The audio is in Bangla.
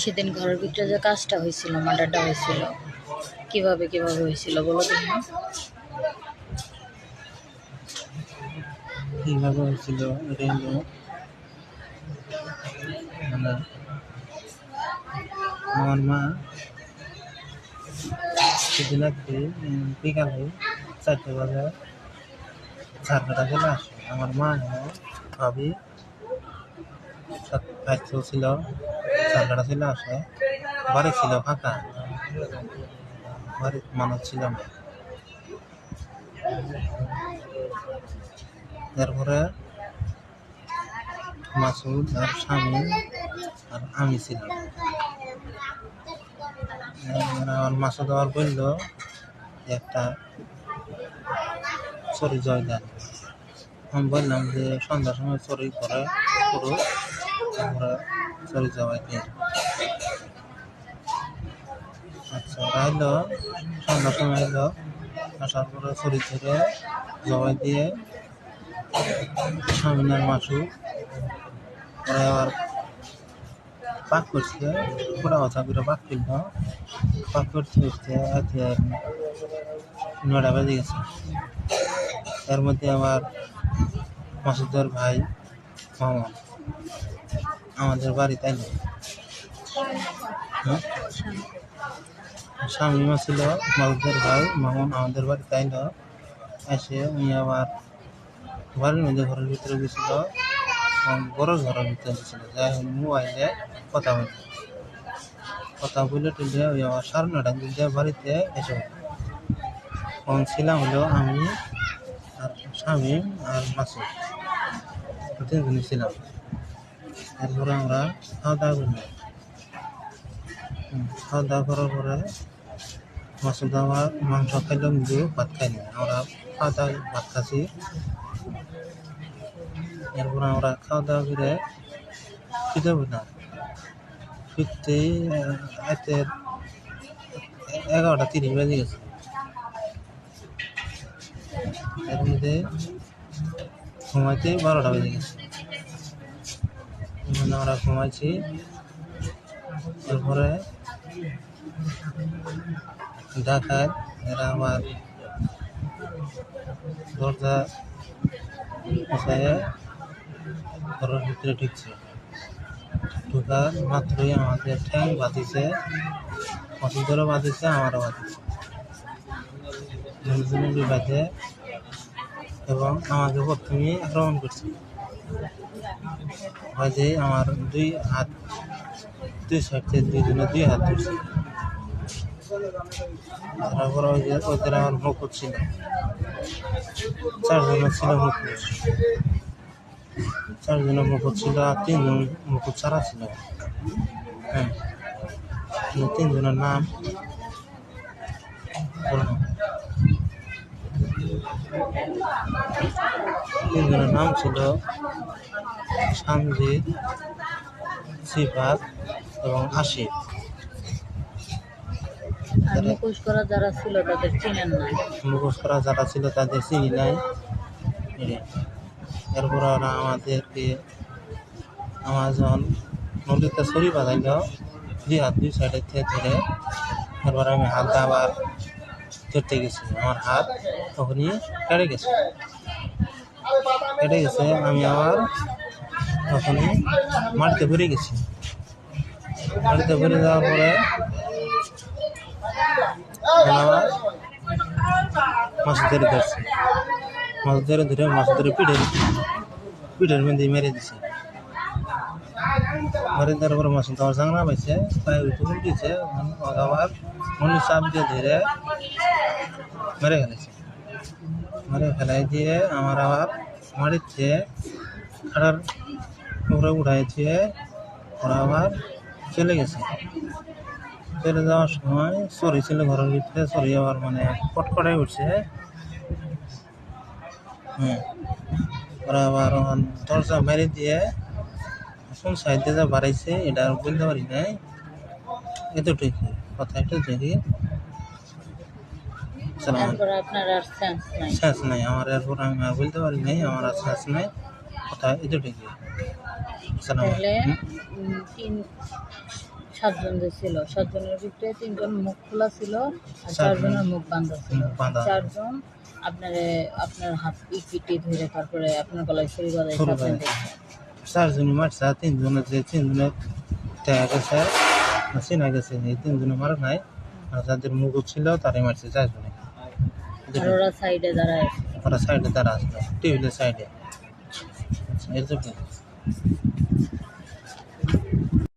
সেদিন ঘরের ভিতরে যে কাজটা হয়েছিল, মার্ডারটা হয়েছিল, কীভাবে কীভাবে হয়েছিল বলো দেখি কীভাবে হয়েছিল আমার মা সেদিন একটি বিকালে চারটে বাজে ঝাড়খাটা চলে আসে আমার মা, ভাবি ছিল ঝাড়খাটা চলে আসে বাড়ি ছিল ফাঁকা। বাড়ির মানুষ ছিল না। তারপরে মাসুদ আর স্বামী আর আমি ছিলাম। মাসুদ আবার বলল, একটা চুরি জয় দেন আমি বললাম যে, সন্ধ্যার সময় চুরি করে পুরো চুরি জবাই দিই আচ্ছা এলো সন্ধ্যার সময় এলো, আসার পরে চুরি ধরে জবাই দিয়ে স্বামীনার মাসু ওরা আবার পাক করছে, পুরা কথা করে পাক করল। পাক করতে করতে আজকে নয়টা বেজে গেছে। তার মধ্যে আমার মাসুদের ভাই মামা। আমাদের বাড়িতে এলো হ্যাঁ? স্বামী মা ছিল মাসুদের ভাই, মামন আমাদের বাড়িতে এলো এসে উনি আবার বাড়ির মধ্যে, ঘরের ভিতরে গেছিল বড় ঘরের ভিতরে গেছিল। যাই হোক, মোবাইলে কথা বলে কথা বলে টুলে ওই আমার সাড়ে নটার দিকে বাড়িতে এসে। তখন ছিলাম হলো আমি আর স্বামী আর মাসুদ তিনজনই ছিলাম। তারপরে আমরা খাওয়া দাওয়া করলাম খাওয়া দাওয়া করার পরে মাসুদ আমার মাংস খাইলাম কিন্তু ভাত খাইনি। আমরা খাওয়া দাওয়া ভাত খাচ্ছি। এরপর আমরা খাওয়া দাওয়া করে ফিরতে না। ফিরতেই রাতে এগারোটা তিরিশ বেজে গেছে। এর মধ্যে ঘুমাইতে বারোটা বেজে গেছে। আমরা ঘুমাইছি। এরপরে ঢাকায় এরা আমার দরজা ঘরের ভিতরে ঢুকছে। ঢুকার মাত্রই আমাদের ঠ্যাং বাঁধিছে অসুন্দরও বাঁধিছে আমারও বাঁধিছে দুজনে বাঁধে এবং আমাকে প্রথমে আক্রমণ করছে। বাজে আমার দুই হাত, দুই সাইড দুইজনে দুই হাত ধরছে। তারপর ওই যে ওদের আমার মুকুট ছিল চারজনের ছিল মুকুট চারজনের মুকুট ছিল আর তিনজন মুকুট ছাড়া ছিল। হ্যাঁ তিনজনের নাম তিনজনের নাম ছিল সামজিৎ সিফাত এবং আশিফ মুখোশ করা যারা ছিল তাদের চিনেন না মুখোশ করা যারা ছিল তাদের চিনি নাই। এরপর ওরা আমাদেরকে আমার যখন নদীতে ছড়ি বাঁধাইল দুই হাত দুই সাইডের থেকে ধরে। এরপর আমি হাত আবার ধরতে গেছি, আমার হাত তখনই কেটে গেছে। কেটে গেছে, আমি আবার তখনই মাটিতে ভরে গেছি। মাটিতে ভরে যাওয়ার পরে আবার মাছ ধরে ধরছে। মাছ ধরে ধরে, মাছ ধরে পিঠে পিঠের মধ্যে মেরে দিছে। মাছ তো চাংনা পাইছে পায়ে উঠে উঠেছে আবার মনে দিয়ে ধরে মেরে ফেলেছে। মেরে ফেলাই দিয়ে আমার আবার মারিতে খাটার উপরে উঠাই দিয়ে ওরা আবার চলে গেছে। চলে যাওয়ার সময় ছিল ঘরের ভিতরে, চড়ি আবার মানে কটকটাই উঠছে। হুম। ওরা আবার দরজা মেরে দিয়ে কোন সাইডে যা বাড়াইছে এটা আর বলতে পারি নাই। এতটুকু কথা আর সেন্স নাই। শেষ নাই। আমার এরপর আমি আর বলতে পারি নাই আমার আর শেষ নাই। কথা এতটুকু সাতজন ছিল সাতজনের ভিতরে তিনজন মুখ খোলা ছিল আর চারজনের মুখ বান্ধা ছিল। চারজন আপনার আপনার হাত ইপিটি ধরে তারপরে আপনার গলায় ছুরি বাজায় চারজনই মারছে আর তিনজনের যে তিনজনের দেখা গেছে চেনা গেছে এই তিনজনে মারা নাই আর যাদের মুখ ছিল তারাই মারছে চারজনে ওরা সাইডে দাঁড়ায় ওরা সাইডে দাঁড়া আসলো টেবিলের সাইডে এর জন্য